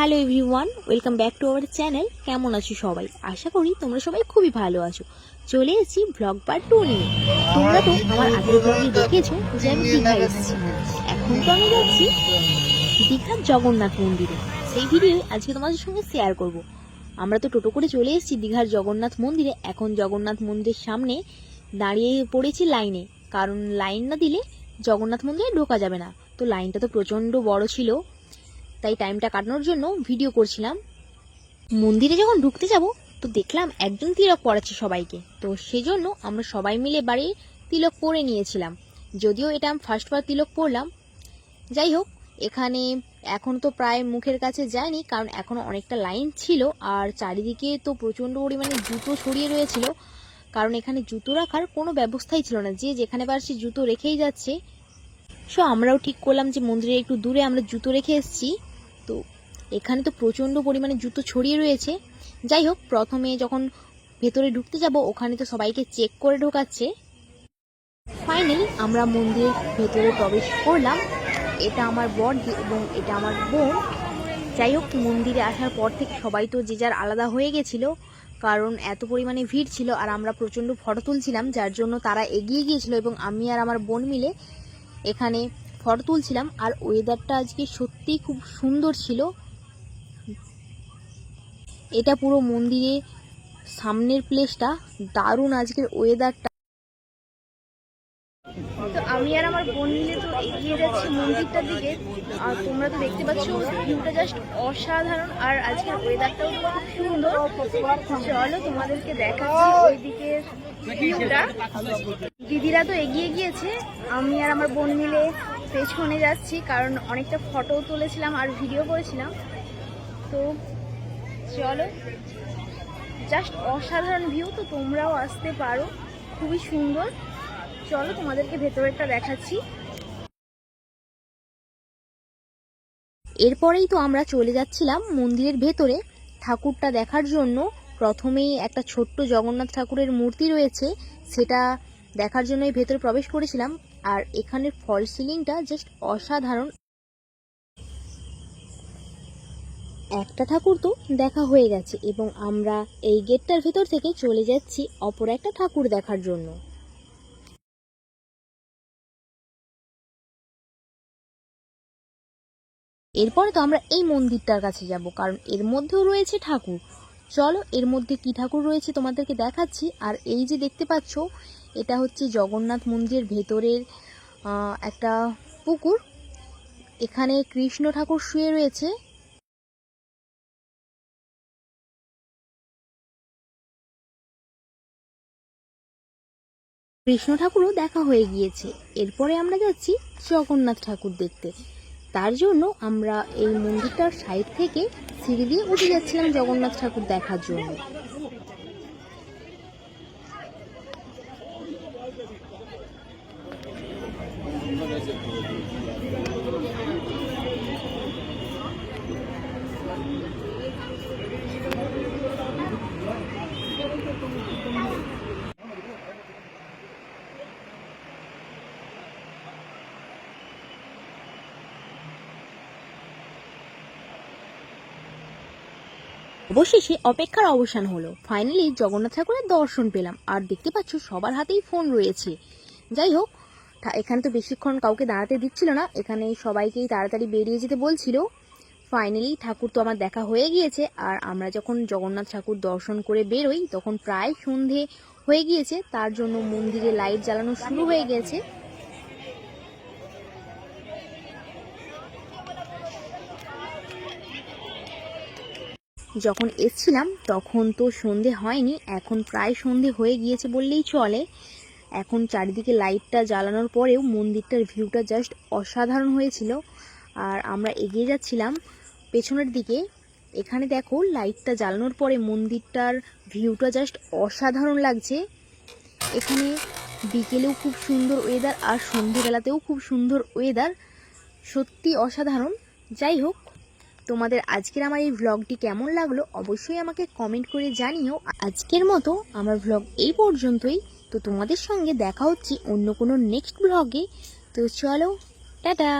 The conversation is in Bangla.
Hello everyone, welcome back to our channel. কেমন আছো সবাই? আশা করি তোমরা সবাই খুবই ভালো আছো। চলে এসেছি ব্লগ পার্ট টু নিয়ে। তোমরা তো আমার আগের ব্লগে দেখেছ যে আমি দীঘা এসেছি। এখন তো আমি যাচ্ছি দীঘার জগন্নাথ মন্দিরে। সেই ভিডিও আজকে তোমাদের সঙ্গে শেয়ার করব। আমরা তো টোটো করে চলে এসেছি দীঘার জগন্নাথ মন্দিরে। এখন জগন্নাথ মন্দিরের সামনে দাঁড়িয়ে পড়েছি লাইনে কারণ লাইন না দিলে জগন্নাথ মন্দিরে ঢোকা যাবে না। তো লাইনটা তো প্রচণ্ড বড় ছিল। তাই টাইমটা কাটানোর জন্য ভিডিও করছিলাম। মন্দিরে যখন ঢুকতে যাব, তো দেখলাম একজন তিলক পড়াচ্ছে সবাইকে। তো সেজন্য আমরা সবাই মিলে বাড়ির তিলক পরে নিয়েছিলাম। যদিও এটা আমি ফার্স্টবার তিলক পরলাম যাই হোক, এখানে এখন তো প্রায় মুখের কাছে যায়নি, কারণ এখনও অনেকটা লাইন ছিল, আর চারিদিকে তো প্রচণ্ড পরিমাণে জুতো ছড়িয়ে রয়েছিল, কারণ এখানে জুতো রাখার কোনো ব্যবস্থাই ছিল না। যে যেখানে পারছি জুতো রেখেই যাচ্ছে। সো আমরাও ঠিক করলাম যে মন্দিরে একটু দূরে আমরা জুতো রেখে এসেছি। তো এখানে তো প্রচণ্ড পরিমাণে জুতো ছড়িয়ে রয়েছে। যাই হোক, প্রথমে যখন ভেতরে ঢুকতে যাব, ওখানে তো সবাইকে চেক করে ঢোকাচ্ছে। ফাইনালি আমরা মন্দিরের ভেতরে প্রবেশ করলাম। এটা আমার বর এবং এটা আমার বোন। যাই হোক, মন্দিরে আসার পর থেকে সবাই তো যে যার আলাদা হয়ে গেছিল, কারণ এত পরিমাণে ভিড় ছিল আর আমরা প্রচণ্ড ফটো তুলছিলাম, যার জন্য তারা এগিয়ে গিয়েছিল এবং আমি আর আমার বোন মিলে এখানে ফটো তুলছিলাম আর ওয়েদারটা আজকে সত্যিই খুব সুন্দর ছিল। এটা পুরো মন্দিরে সামনের প্লেসটা দারুণ আজকের ওয়েদারটা তো আমি আর আমার বোন মিলে তো এগিয়ে যাচ্ছি মন্দিরটার দিকে। আর তোমরা তো দেখতে পাচ্ছ, ভিউটা জাস্ট অসাধারণ আর আজকের ওয়েদারটাও খুব সুন্দর। চলো তোমাদেরকে দেখাচ্ছি ওইদিকে ভিউটা দিদিরা তো এগিয়ে গিয়েছে, আমি আর আমার বোন মিলে পেছনে যাচ্ছি, কারণ অনেকটা ফটো তুলেছিলাম আর ভিডিও করেছিলাম। তো চলো জাস্ট অসাধারণ ভিউ তো তোমরাও আসতে পারো। খুবই সুন্দর। চলো তোমাদেরকে ভেতরেরটা দেখাচ্ছি। এরপরেই তো আমরা চলে যাচ্ছিলাম মন্দিরের ভেতরে। ঠাকুরটা দেখার জন্য প্রথমেই একটা ছোট্ট জগন্নাথ ঠাকুরের মূর্তি রয়েছে। সেটা দেখার জন্যই ভেতরে প্রবেশ করেছিলাম, আর এখানের ফল সিলিংটা জাস্ট অসাধারণ। একটা ঠাকুর তো দেখা হয়ে গেছে, এবং আমরা এই গেটটার ভেতর থেকে চলে যাচ্ছি অপর একটা ঠাকুর দেখার জন্য। এরপরে তো আমরা এই মন্দিরটার কাছে যাব, কারণ এর মধ্যেও রয়েছে ঠাকুর। চলো, এর মধ্যে কি ঠাকুর রয়েছে তোমাদেরকে দেখাচ্ছি, আর এই যে দেখতে পাচ্ছ এটা হচ্ছে জগন্নাথ মন্দিরের ভেতরের একটা পুকুর। এখানে কৃষ্ণ ঠাকুর শুয়ে রয়েছে। কৃষ্ণ ঠাকুরও দেখা হয়ে গিয়েছে। এরপরে আমরা যাচ্ছি জগন্নাথ ঠাকুর দেখতে। তার জন্য আমরা এই মন্দিরটার সাইড থেকে সিঁড়ি দিয়ে উঠে যাচ্ছিলাম জগন্নাথ ঠাকুর দেখার জন্য। অবশেষে অপেক্ষার অবসান হলো। ফাইনালি জগন্নাথ ঠাকুরের দর্শন পেলাম। আর দেখতে পাচ্ছ, সবার হাতেই ফোন রয়েছে। যাই হোক এখানে তো বেশিক্ষণ কাউকে দাঁড়াতে দিচ্ছিল না। এখানে সবাইকেই তাড়াতাড়ি বেরিয়ে যেতে বলছিল। ফাইনালি ঠাকুর তো আমার দেখা হয়ে গিয়েছে। আর আমরা যখন জগন্নাথ ঠাকুর দর্শন করে বেরোই, তখন প্রায় সন্ধে হয়ে গিয়েছে। তার জন্য মন্দিরে লাইট জ্বালানো শুরু হয়ে গেছে। যখন এসছিলাম, তখন তো সন্ধে হয়নি, এখন প্রায় সন্ধে হয়ে গিয়েছে বললেই চলে। এখন চারিদিকে লাইটটা জ্বালানোর পরেও মন্দিরটার ভিউটা জাস্ট অসাধারণ হয়েছিল। আর আমরা এগিয়ে যাচ্ছিলাম পেছনের দিকে। এখানে দেখো, লাইটটা জ্বালানোর পরে মন্দিরটার ভিউটা জাস্ট অসাধারণ লাগছে। এখানে বিকেলেও খুব সুন্দর ওয়েদার আর সন্ধেবেলাতেও খুব সুন্দর ওয়েদার সত্যি অসাধারণ। যাই হোক তোমাদের আজকের আমার এই ভ্লগটি কেমন লাগল অবশ্যই আমাকে কমেন্ট করে জানিও। আজকের মতো আমার ভ্লগ এই পর্যন্তই। তো তোমাদের সঙ্গে দেখা হচ্ছে অন্য কোনো নেক্সট ভ্লগে তো চলো, টাটা।